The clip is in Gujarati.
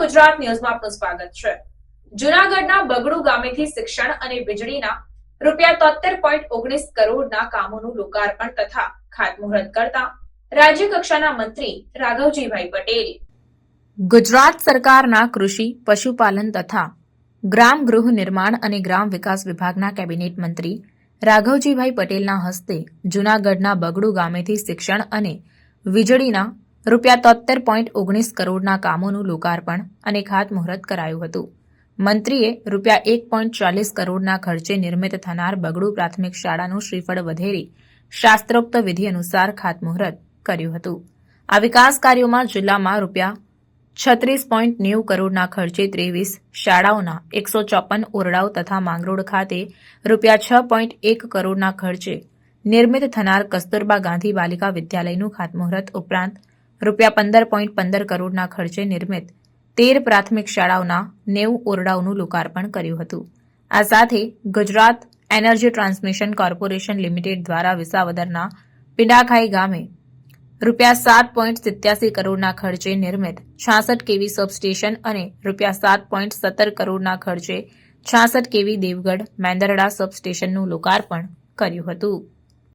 ગુજરાત ન્યૂઝમાં આપનું સ્વાગત છે. જુનાગઢના બગડુ ગામેથી શિક્ષણ અને વીજળીના રૂપિયા તોતેર પોઈન્ટ ઓગણીસ કરોડના કામોનું લોકાર્પણ તથા ખાતમુહૂર્ત કરતા રાજ્ય કક્ષાના મંત્રી રાઘવજીભાઈ પટેલ. ગુજરાત સરકારના કૃષિ, પશુપાલન તથા ગ્રામ ગૃહ નિર્માણ અને ગ્રામ વિકાસ વિભાગના કેબિનેટ મંત્રી રાઘવજીભાઈ પટેલના હસ્તે જૂનાગઢના બગડુ ગામેથી શિક્ષણ અને વીજળીના રૂપિયા તોતેર પોઈન્ટ ઓગણીસ કરોડના કામોનું લોકાર્પણ અને ખાતમુહૂર્ત કરાયું હતું. મંત્રીએ રૂપિયા એક પોઈન્ટ ચાલીસ કરોડના ખર્ચે નિર્મિત થનાર બગડુ પ્રાથમિક શાળાનું શ્રીફળ વધેરી શાસ્ત્રોક્ત વિધિ અનુસાર ખાતમુહૂર્ત કર્યું હતું. આ વિકાસ કાર્યોમાં જિલ્લામાં રૂપિયા છત્રીસ પોઈન્ટ નેવું કરોડના ખર્ચે ત્રેવીસ શાળાઓના એકસો ચોપન ઓરડાઓ તથા માંગરોળ ખાતે રૂપિયા છ પોઈન્ટ એક કરોડના ખર્ચે નિર્મિત થનાર કસ્તુરબા ગાંધી બાલિકા વિદ્યાલયનું ખાતમુહૂર્ત ઉપરાંત રૂપિયા પંદર પોઈન્ટ પંદર કરોડના ખર્ચે નિર્મિત તેર પ્રાથમિક શાળાઓના નેવું ઓરડાઓનું લોકાર્પણ કર્યું હતું. આ સાથે Gujarat energy transmission corporation limited દ્વારા વિસાવદરના પિડાખાઈ ગામે રૂપિયા સાત પોઈન્ટ સિત્યાસી કરોડના ખર્ચે નિર્મિત છાસઠ કેવી સબસ્ટેશન અને રૂપિયા સાત પોઈન્ટ સત્તર કરોડના ખર્ચે છાસઠ કેવી દેવગઢ મેંદરડા સબસ્ટેશનનું લોકાર્પણ કર્યું હતું.